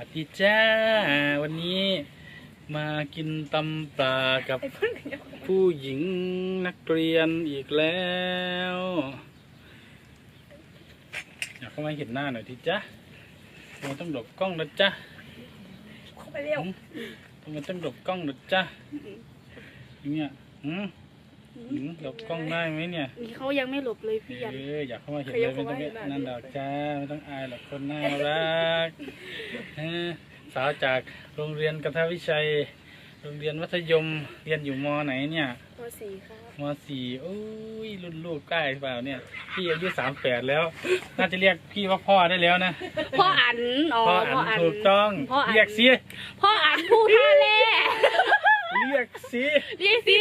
วัสดีจ้า วันนี้มากินตำปลากับผู้หญิงนักเรียนอีกแล้วอยากเข้ามาเห็นหน้าหน่อยทีจ้าทำไมต้องหลบกล้องนะจ๊ะเข้าไปเร็วทำไมต้องหลบกล้องนะจ๊ะเนี่ยหืม หืมหลบกล้องได้ไหมเนี่ยนี่เขายังไม่หลบเลยพี่ยัน เอออยากเข้ามาเห็นเลยไม่ต้องไปนั่นดอกจ้าไม่ต้องอายหรอกคนน่ารักเออสาวจากโรงเรียนกัทวิชัย โรงเรียนมัธยมเรียนอยู่มไหนเนี่ยมสี่ครับมสี่โอ้ยรุ่นลูกใกล้หรือเปล่าเนี่ยพี่อายุสามแปดแล้ว น่าจะเรียกพี่ว่าพ่อได้แล้วนะพ่ออันอ๋อพ่อพ่ออัอันนถูกต้องพ่ออันเรียกสิพ่ออันผู้ท่าเล่ เรียกสิเรียกสิ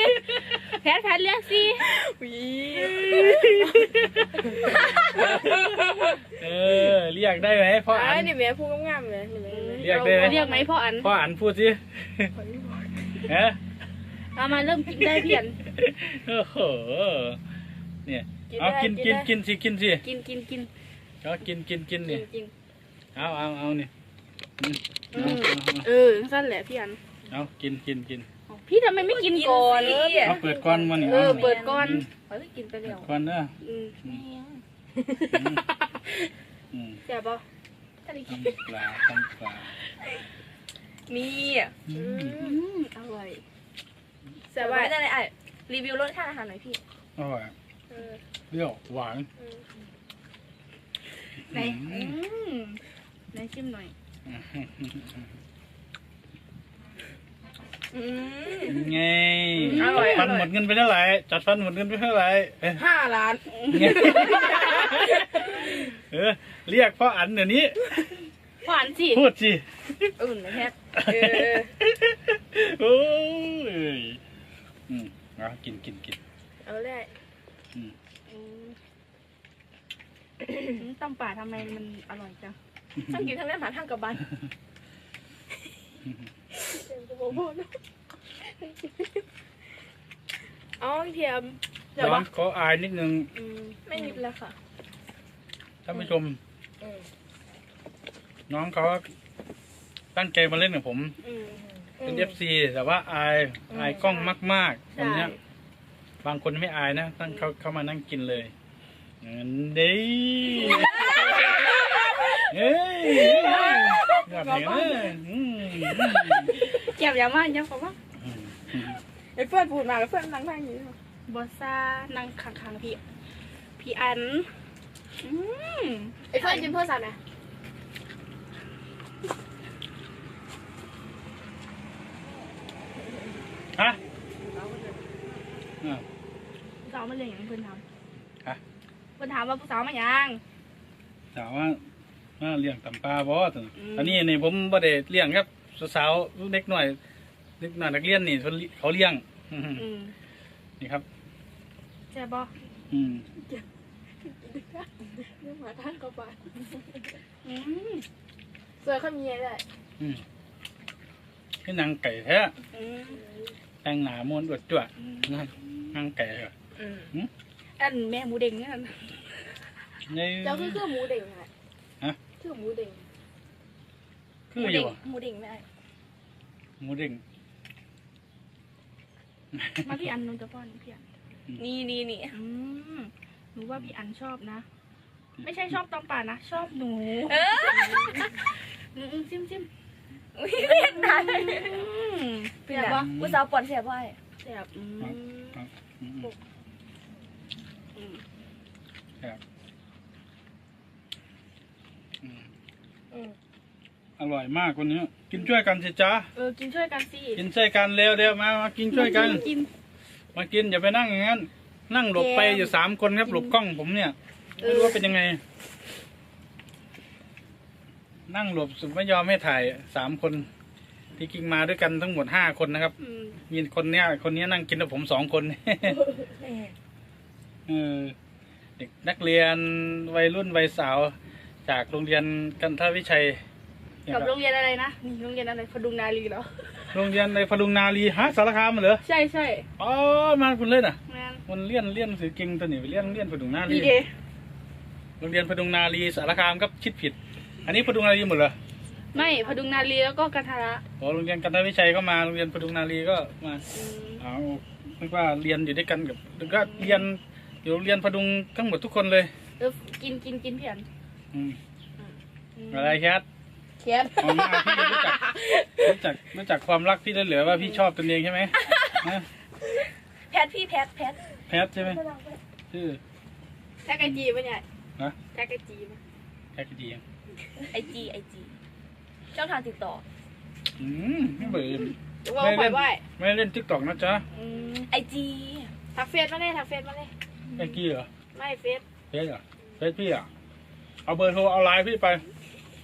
แพทแพทเรียกสิวีเออเรียกได้ไหมพ่ออ่าอันนี่แม่พูดงามๆเลยนี่แม่เรียกได้ไหมเรียกไหมพ่ออันพ่ออันพูดสิเอ๊ะเอามาเริ่มกินได้พี่ยันโอ้โหเนี่ยเอากินกินกินสิกินสิกินกินกินเอากินกินกินกินี่นกินเอาเอาเอานี่อืมอืเอามเอาเออสั้นแหละพี่อันเอากินกินกิน พี่ทำไมไม่กินก่อนเอาเปิดก้อนมานี่เออเอาเปิดก่อนเขาจะกินไปเร็วก้อนเด้ออืมอืมแซ่บปะถ้าได้กินทำปลาทำปลามีอะอืมอืมอร่อยแต่ว่าจะได้อะรีวิวรสชาติอาหารหน่อยพี่อร่อยเออเปรี้ยวหวานไหนอือืมมไหนชิมหน่อย อืม ไงอร่อยจัดฟันอร่อย หมดเงินไปเท่าไหร่จัดฟันหมดเงินไปเท่าไหร่เอ้ยห้าล้านเออเรียกพ่ออันเดี๋ยวนี้พ่ออันสิพูดสิอุ่นนะแพทเออ โอ้ยอืมเอากินกินกิน เอาเลยอืม อืมอืมตำป่าทำไมมันอร่อยจังต้องกินทั้งแม่หมาทั้งกับบ้าน อ๋อเทียมเดี๋ยวน้อวะงขออายนิดนึงอืมไม่นิดแล้วค่ะท่านผู้ชมเออน้องเขาตั้งใจมาเล่นกับผมอืมเป็นเอฟซีแต่ว่าอายอายกล้องมากๆวันเนี้ยใช่บางคนไม่อายนะตั้งเขาเข้ามานั่งกินเลยดีเฮ้ยแบบนี้นะอืม เก็บอย่ามากยังบอกว่าอืมไอ้เพื่อนพูดมาแล้วเพื่อนนั่งนั่งอยู่บอสซานั่งข้างๆพี่ พี่อันอืมไอ้เพื่อนกินเพื่อนสัตว์นะฮะอ่าผู้สาวมาเรียนอย่างเพื่อนทฮะำเพื่อนถามว่าผู้สาวมายังถามว่าว่าเลี้ยงตำปลาบอสอืมอันนี้นี่ผมบ่ได้เลี้ยงครับ สาวๆเด็กหน่อยเด็กหน่อยนักเรียนนี่เขาเขาเลี้ยงอืมอืมนี่ครับใช่บออืมเรื่องหมาทั้งกับบ้านอืมสวยเขามีอะไรได้อืมนี่นางไก่แท้อืมแต่งหนามวนอวดจ้วนางไก่เหรออืมอันแม่หมูเด้งนั่นนี่เจ้าคือคือหมูเด้งไงฮะคือหมูเด้ง คืออยู่บ่หมูเด้งไม่ได้หมูเด้งมาพี่อันนนจะป้อนพี่อันนี่นี่นี่อืมหนูว่าพี่อันชอบนะ ไม่ใช่ชอบตำป่านะ ชอบหนูเอออืมอืมซิมซิมอุ้ยเรียกนายอืมเสียบวะผู้สาวปอนเสียบไว้แซ่บอืมอืมอืมครับอืม อืมอร่อยมากวันนี้ กินช่วยกันสิจ๊ะเออกินช่วยกันสิกินช่วยกันเร็วเร็วมามากินช่วยกัน กิน มากินอย่าไปนั่งอย่างนั้น นั่งหลบไปอยู่สามคนครับหลบกล้องผมเนี่ยไม่รู้ว่าเป็นยังไง นั่งหลบสุดไม่ยอมให้ถ่ายสามคนที่กิงมาด้วยกันทั้งหมดห้าคนนะครับอืมมีคนเนี้ย คนเนี้ยนั่งกินกับผมสองคนเออเด็กนักเรียนวัยรุ่นวัยสาว จากโรงเรียนกันทวิชัยเนี่ย กับคโรรับงเรียนอะไรนะนี่โรงเรียนอะไรพดุงนารีเหรอโรงเรียนในพดุงนารีฮะสารคามเหรอใช่ใช่อ๋อมาคุณเล่นอะแมนมันเลี่ยนเลี่ยนสื่อเก่งตัวนี้ไปเลี่ยนเลี่ยนพดุงนารีดีเดโรงเรียนพดุงนารีสารคามครับคิดผิด อันนี้พดุงนารีหมดเหรอไม่พดุงนารีแล้วก็กันทระโอ้โรงเรียนกันทวิชัยก็มาโรงเรียนพดุงนารีก็มาอืมเอาไม่ว่าเรียนอยู่ด้วยกันกับแล้วก็เรียนอยู่โรงเรียนพดุงทั้งหมดทุกคนเลยเออกินกินกินพี่อันอืมอะไรแคทเขียนเอามาพี่รู้จักรู้จักรู้จักความรักพี่แล้วเหลือว่าพี่ชอบตนเองใช่ไหมฮะแพทพี่แพทแพทแพทใช่ไหมชื่อแท็กไอจีปะเนี่ยฮะแท็กไอจีปะแพทดียังไอจีไอจีช่องทางติดต่ออืมไม่เบื่อหรือว่าเอาไปไหว้ไม่ได้เล่นทิกตอกนะจ๊ะอืมไอจีทักเฟซมาเลยทักเฟซมาเลยไอ้กี้เหรอไม่เฟซเฟซเหรอเฟซพี่อะเอาเบอร์โทรเอาไลน์พี่ไป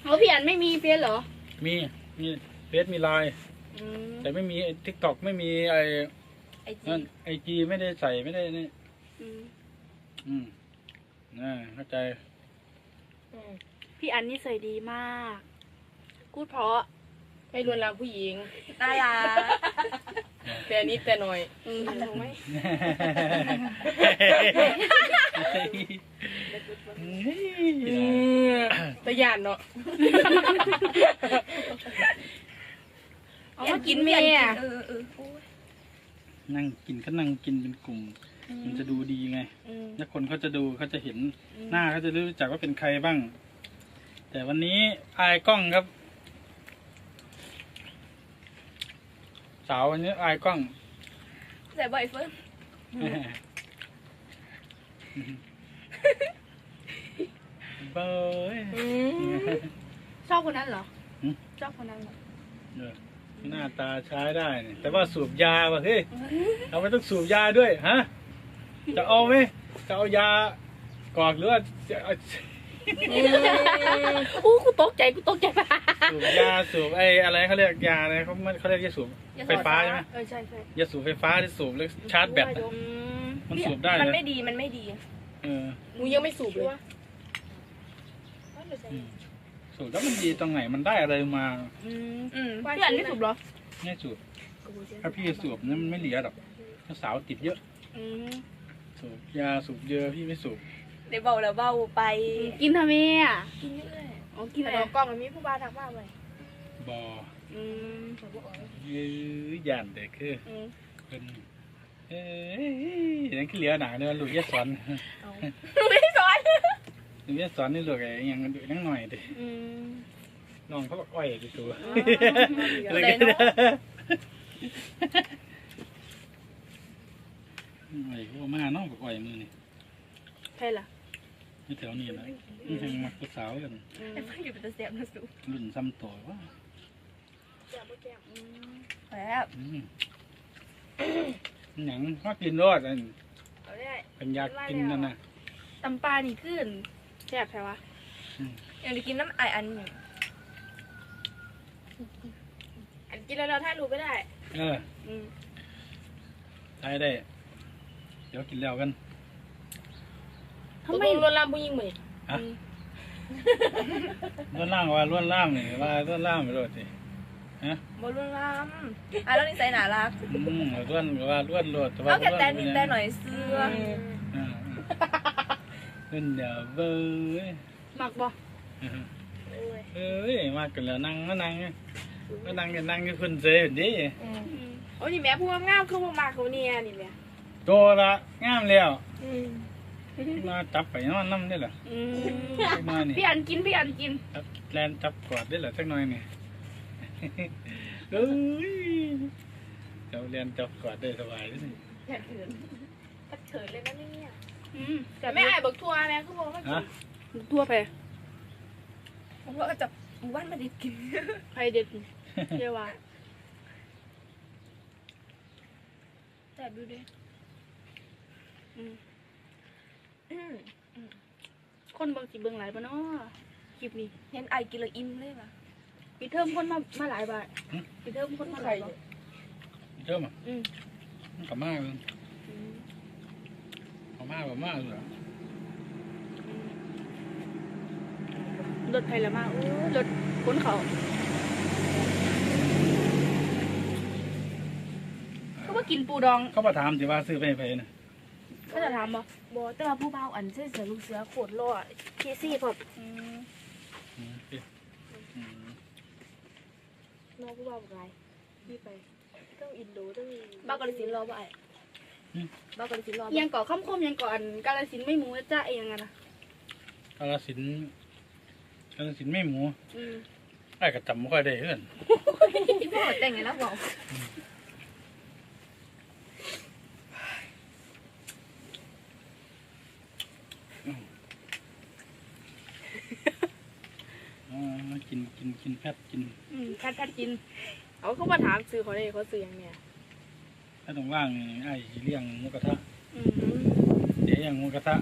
เอาพี่อันไม่มีเฟซเหรอมีมีเฟซมีไลน์อืมแต่ไม่มีทิกตอกไม่มีไอ้ไอจีนั่นไอจีไม่ได้ใส่ไม่ได้นี่อืมอืมน่าเข้าใจพี่อันนี่ใส่ดีมาก พูดเพราะไม่ลวนลามผู้หญิง น่ารัก แต่นิดแต่หน่อยอืมไม่ตะยานเนาะเอามากินแม่อยาอะเออเออโอ้ยนั่งกินก็นั่งกินเป็นกลุ่ม มันจะดูดีไงอืมถ้าคนเขาจะดูเขาจะเห็นหน้าเขาจะรู้จักว่าเป็นใครบ้าง แต่วันนี้อายกล้องครับ สาววันนี้อายกล้องใส่บ่อยเฟิร์นเบยชอบคนนั้นเหรอหืมชอบคนนั้นเหรอเออหน้าตาใช้ได้เนี่ยแต่ว่าสูบยาว่ะเฮ้ยเราไม่ต้องสูบยาด้วยฮะจะเอาไหมจะเอายากรอกหรือว่าจะเอาอู้กูตกใจกูตกใจสูบยาสูบไอ้อะไรเขาเรียกยาอะไรเขาไม่เขาเรียกยาสูบไฟฟ้าใช่ไหมเออใช่ใช่ยาสูบไฟฟ้าที่สูบแล้วชาร์จแบตอะอืมมันสูบได้มันเลยไม่ดีมันไม่ดีเออหนูยังไม่สูบเลยอืมสูบแล้วมันดีตรงไหนมันได้อะไรมาอืมอืมพี่อันไม่ถูกเหรอไม่สูบถ้าพี่สูบเนี่ยมันไม่เหลือหรอกถ้าสาวติดเยอะอืมสูบยาสูบเยอะพี่ไม่สูบ เดี๋ยวเบาแล้วเบาไปกินทำไมอะกินเยอะเลยอ๋อกินแต่อะไรเรากล้องมันมีผู้บ้านทักมาเลยบออืมยื้อย่านเด็กคืออืมเป็นเอ้ยนั่นคือเหลือหนาเนี่ยลูกยาสอนไม่สอนลูกยาสอนนี่ลูกไอ้อยังดูนั่งหน่อยดิอืมน้องเขาบอกอ้อยดิตัวอ๋ออะไรกันไอ้พวกมาเนาะบอกอ้อยมือนี่ใช่ล่ะ นี่แถวนี้นะนี่ยังมักผู้สาวกันอืมไอ้เพิ่งอยู่เป็นตะเสียบนะสูรุ่นซ้ำตัวว่าอืมแล้วอืมหนังมักกินรอดอันเอาได้เป็นอยากกินนั่นน่ะตำปลานี่ขึ้นแซ่บใช่ปะยังได้กินน้ำไออันหนึ่งอันกินแล้วเราถ่ายรูปไม่ได้ เอออืมได้ได้ เดี๋ยวกินแล้วกัน ทำไมลวนลามผู้หญิงเหมือนฮะล้วนล่างว่าล้วนล่างนี่ว่าล้วนล่างไปโลดสิฮะบอลลูนลามอะแล้วนิสัยน่ารักอืมล้วนว่าล้วนโลดแต่ว่าเอาแค่ล้วนแต่เป็นิดยังแต่หน่อยเสื้ออ่าขึ้นเดี๋ยวเบ้ยหมักบ่เอ้ยมากันแล้วนั่งมานั่งมานั่งกันนั่งอยู่คุณเซนดิอืมโอ้ยนี่แม่พูดงามคือบ่มากเขาเนี่ยนี่แม่โตละงามแล้ว อืม มาจับไปนอนน้ำได้เหรออืมมานี่พี่อันกินพี่อันกินจับแลนจับกอดได้เหรอสักหน่อยนี่เอ้ยเจ้าแลนจับกอดได้สบายเลยนี่เขินเขินเลยนะเนี่ยอืมแต่แม่ไอ้บักทัวแม่คือบอกว่าฮะทั่วไปผมว่าก็จะหมู่บ้านมาดิกินใครเด็ดเรียกว่าแต่ดูดิอืม อืมคนเบิ่งสิเบิ่งหลายบ่เนาะคลิปนี้เห็นไอกินเลยอิ่มเลยว่ะปีเทอมคนมามาหลายบาทปีเทอมคนมาหลายบาทเจ้ามาอืมมันกับมากเลยอืมกับมากกับมากเลยเหรอรถไทยละมาโอ้ยรถคนเขาก็ว่ากินปูดองเขามาถามสิว่าซื้อไปให้ไปนะ เขาจะถามบ่บอแต่ว่าผู้เบาอันเสื้อเสือลูกเสือโคตรหล่อเคซี่แบบอืมอืมสิอืมน้องผู้บ่าวบอกไรพี่ไปต้องอินโดต้องบ้ากอลิสินรอบ่ไอ้บ้ากอลิสินรอบ่ยังก่อข้ามคมยังก่อนกาลสินธุ์ไม่หมูนะจ้าเองอะนะกาลสินธุ์กาลสินธุ์ไม่หมูอืมไอ้ก็จำไม่ค่อยได้เพื่อนพ่อแต่งไงนะบอก อ๋อ กินกินกินแพทกินอืมแพทย์แพทย์กิน เขาเขามาถามซื้อเขาได้เขาซื้อยังเนี่ยถ้าต้องว่างนี่ไอ้สิเลี้ยงหมูกระทะอืมเดี๋ยวอย่างหมูกระทะ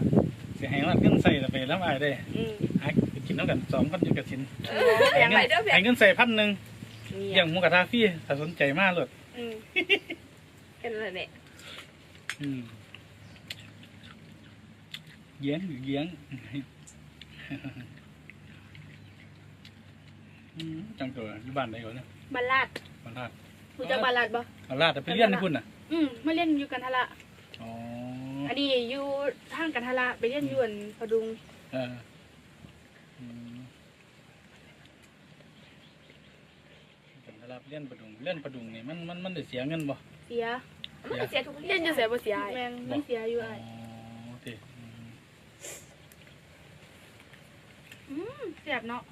เสียหายว่าเงินใส่แต่ไปแล้วไอ้ได้อืมไอ้ไปกินน้ำกันสองคนอยู่กับสินแบ่งไปเด้อแบ่ไอ้งเงินใส่พันหนึ่งเนี่เลี้ยงหมูกระทะฟรีถ้าสนใจมากเลยอืมกันเลยเนี่ยอืมเยี้ยงเยี้ยง อืมจังตัวอยู่บ้านไหนก่อนเนี่ยบาลาดบ้านลาดรู้จักบาลาดปะบ้านลาดแต่ไปเรียนที่พุ่นน่ะอืมมาเล่นอยู่กันทะละอ๋ออันนี้อยู่ทางกันทะละไปเล่นอยวนพดุงเอออืมกันทะลับเล่นประดุงเล่นประดุงนี่มันมันมันได้เสียเงินบ่ เสียมันก็เสียทุกเล่นจะเสียบ่เสียแมงไม่เสียอยู่อ๋อไอ้โอเคอืมอืมเสียบเนาะ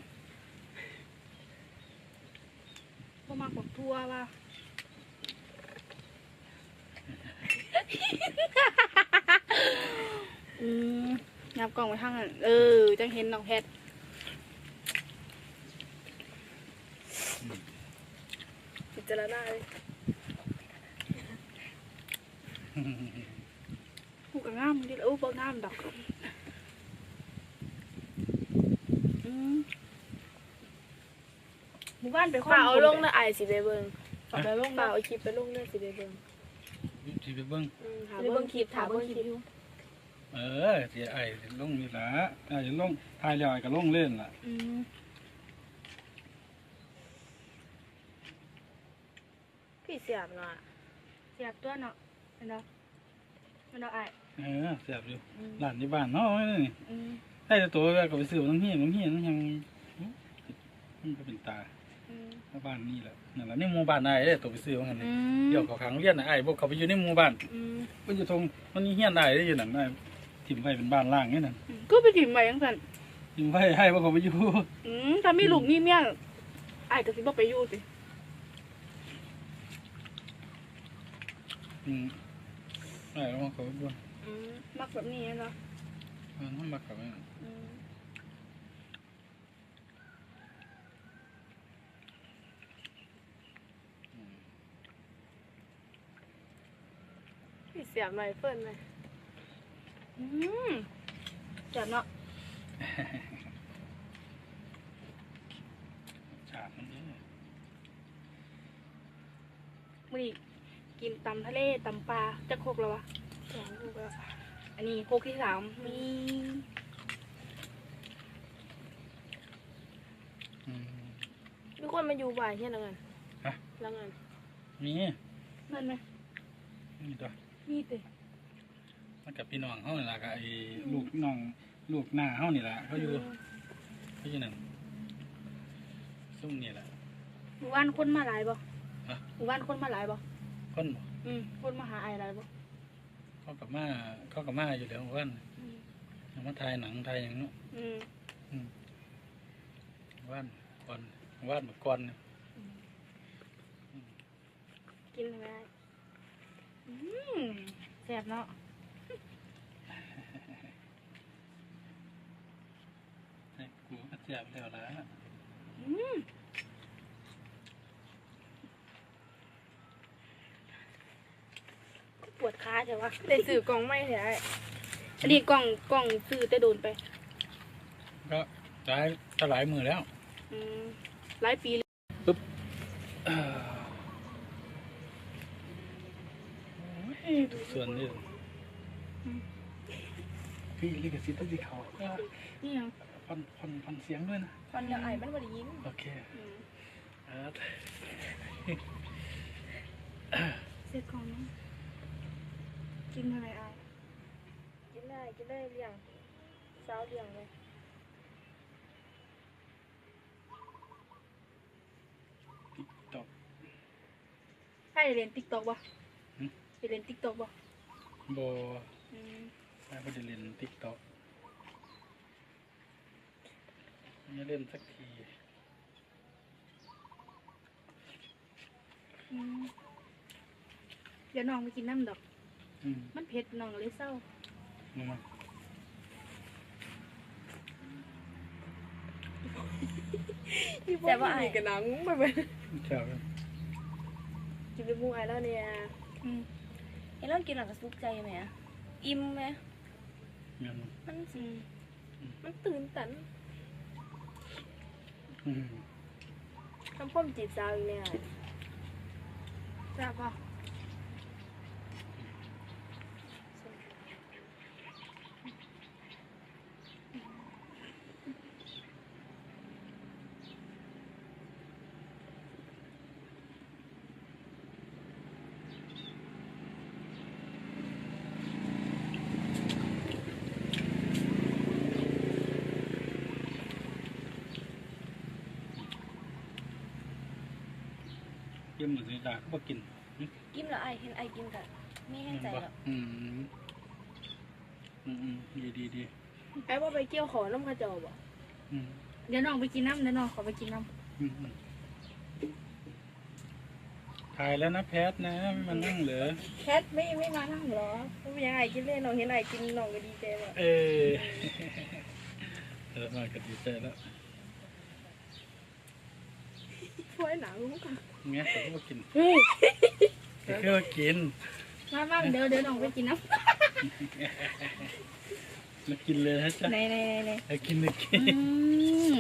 บ่มากบอกทั่วว่าอืมงับกล่องไว้ทางนั้นเออ จังเห็นน้องแพทพิจารณาเลยหูกระง่ามดิอู้บ่ง่ามดอกอืมหมู่ บ้านไปฝ่าเอาลงนะนะไอายสิไปเบิ่งฝากไปลงฝ่านะเอาคลิปไปลงนะสิไปเบิ่งสิไปเบิ่งอืมหาหรือเบิ่เบิ่งงคคลิลิปปถาถามมเบิ่เบิ่งงคคลิลิปปเออเสียไอ้ลงนี่ล่ะไอ้จะลงถ่ายแล้วไอ้ก็ลงเล่นล่ะอืมพี่เสียบเนาะเสียบตัวเนาะเห็นเนาะเห็นเนาะไอ้เออเสียบอยู่อืมร้านที่บ้านเนาะนี่อืมได้แต่ตัวแล้วก็ไปซื้อน้ำเฮียน้ำเฮียน้ำยังมันก็เป็นตาอืม บ้านนี่แหละนั่นแหละในหมู่บ้านไอ้เด้ตัวไปซื้อว่างั้นอืนี่มเดี๋ยวเขาขังเรียนน่ะไอ้พวกเขาไปอยู่ในหมู่บ้านอืมมันอยู่ตรงมันนี่เฮียนได้ได้อยู่นั่นได้ถิ่มไว้เป็นบ้านล่างนี่นั่นก็ไปถิ่มไว้ยังสั่นถิ่มไว้ให้พวกเขาไปอยู่อืมถ้ามีลูกมีเมียไอ้ก็สิบ่ไปอยู่สิอืมไอ้แล้วเขาไปบ่นอืมมักแบบนี้เนาะมันมากับแม่อืม พี่เสียบหน่อยเพิ่นหน่อยอืมจัดเนาะฉาบมันนี่มื้อนี้กินตำทะเลตำปลาจะโคกแล้ววะสองโคกแล้วอันนี้โคกที่สามมีอืมมีคนมาอยู่บ่ายเฮียนังเงินฮะ แล้วเงินมีนั่นไหมมีตัว มีเตะมันกับพี่น้องเขานี่ล่ะกับไอ้ลูกน้องลูกหน้าเขานี่ล่ะเขาอยู่เขาอยู่นั่นซุ่มนี่แหละหมู่บ้านคนมาหลายบ่ฮะ หมู่บ้านคนมาหลายบ่คนบ่อืมคนมาหาไอ้หลายบ่เขากับมาเขากับมาอยู่แล้ววันอืมเอามาถ่ายหนังถ่ายอย่างเนู้นอืมวันก่อนวันเมื่อก่อนเนี่ยกินทำไมอืม แซ่บเนาะให้กูก็เสียบแล้วละอืมปวดขาใช่ปะได้ซื้อกล่องไม้แท้อันนี้กล่องกล่องซื้อแต่โดนไป ก็หลายก็หลายมือแล้ว อืมหลายปีเล ยส่วนนี้พี่ลิขสิทธิ์ที่เขานี่ยังฟันฟันฟันเสียงด้วยนะฟันเดียวไอ้มันบ่ได้ยินโอเคอืมอ่าเสร็จของน้องกินทำไมอายกินได้กินได้เลี้ยงสาวเลี้ยงเลยติ๊กตอกถ้าจะเรียนติ๊กต็อกบ่หึ จะเรียนติ๊กต็อกบ่โบอืมไม่ได้เล่นติ๊กต็อกไม่เล่นสักทีอืมเดี๋ยวน้องไปกินน้ำดอก อืมมันเผ็ดน้องเลยเศร้ามามาแต่ว่าไอ้ กับหนังไปไปเจ้ากินเป็นมูไอ้แล้วเนี่ยอืม เห็นเรากินหลังกับซุกใจไหมอะอิ่มไหมเงินมันสิมันตื่นตันอืม ทำพ่อมจีบสาวอีกเนี่ยแซ่บป่ะ หมือนสีดาก็บ่กินกินแล้วไอเห็นไอกินกันไม่แห้งใจหรอกอืมอืมอืมดีดีดีไอ้ว่าไปเกี่ยวขอน้ำข้าเจ้าบ่อืมเดี๋ยวน้องไปกินน้ำเดี๋ยวน้องขอไปกินน้อืมอืมถ่ายแล้วนะแพทนะไม่มานั่งเหรอแคทไม่ไม่มานั่งเหรอไม่เป็นยังไงกินเล่นน้องเห็นไอ้กินน้องก็ดีใจว่ะเออเออมาก็ดีใจแล้ว ช่วยหนังกัน เงี้ยผมก็มากินเฮ้ยก็คือว่ากินำมาบ้างเดี๋ยวเดี๋ยวน้องไปกินน้มากินเลยนะจ๊ะำในในในในให้กินเลยกิอืนม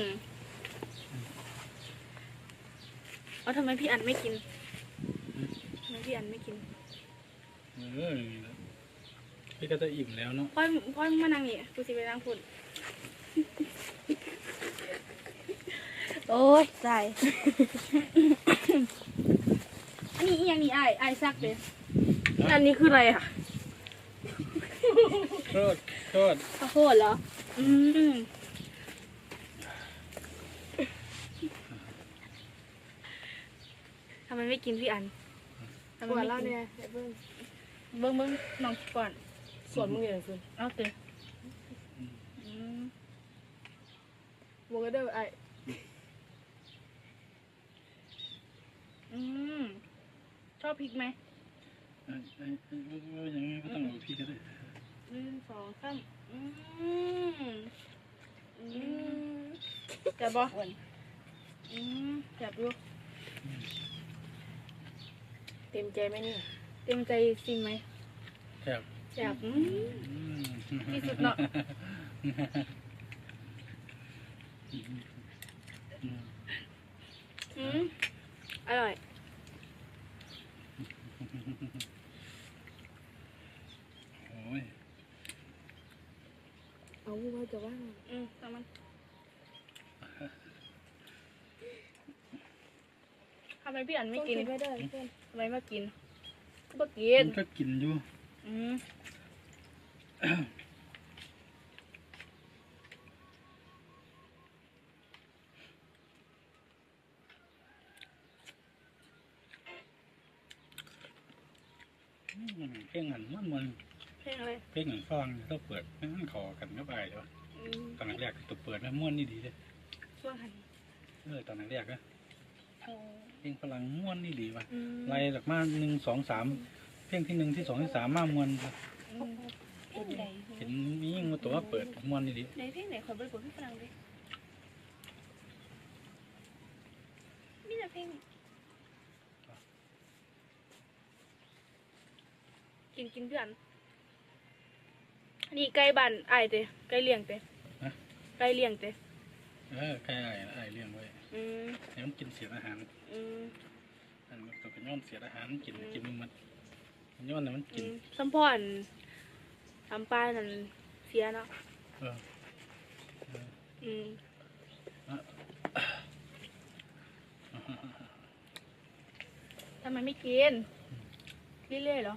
เอาทำไมพี่อันไม่กินทำไมพี่อันไม่กินเออพี่ก็จะอิ่มแล้วเนาะพ่อยพ่อยมานั่งนี่กูสิไปนั่งพุ่นโอ้ยใจ อันนี้อีหยังนี่ไอ้ไอ้ายซักเลยอันนี้คืออะไรอะโทษโทษข้าวโพดเหรอ อืมทำไมไม่กินพี่อันทำปไมวดไม่แล้วกินเนี่ยไอ้เบิ้งเบิ้งเบิ้งน้องก่อนส่วนมึงอย่างสุดเอาเตะอืมมึงก็ได้ไอ้อืม ชอบพริกไหมเอ้ยเอ้ยเอ้ยเอ้ยเอ้ยอย่างนี้ก็ต้องเอาพี่ก็ได้หนึ่งสองสามอืมอืมแซ่บบ่อืมแซ่บอยู่เต็มใจไหมนี่ เต็มใจซิมไหมแซ่บแซ่บอืมที่สุดเนาะ อืม อืมอร่อย โอ้ย เอาว่าจะว่า อืมตามมันทำไมพี่อันไม่กินไม่ได้เพื่อนทำไมไม่กินก็กินมันก็กินอยู่อืมอืมเพลงหันมันมันเพลงอะไรเพลงหันฟังเราเปิดให้มันเขอกันก็ไปเดี๋ยวอืมตอนแรกๆตัวเปิดนะม่วนนี่ดีเลยช่วงหันเออตอนแรกๆนะโอ้ เพลงพลังม่วนนี่ดีว่ะอืมไล่หลักมาหนึ่งสองสามเพลงที่หนึ่งที่สองที่สามมามวนว่ะอืมเพลงไหนเห็นมียิ่งมาตัวว่าเปิดม่วนนี่ดีไหนเพลงไหนขอบริบทพี่ฝรั่งดิมีแต่เพลงกินกินเพื่อนอันนี้ไก่บันไอายเตะไก่เลี้ยงเตะนะไก่เลี้ยงเตะเออใครไอ้ไอ้เลี้ยงไว้อืมให้มันกินเสียอาหาร อืมอันนี้ตัวเป็นย้อนเสียอาหารกินกินมันมันย้อนน่ะมันอืกินมสัมพอนทำปลานั่นเสียเนาะเอออืมทำไมไม่กินเรื่อยๆเหรอ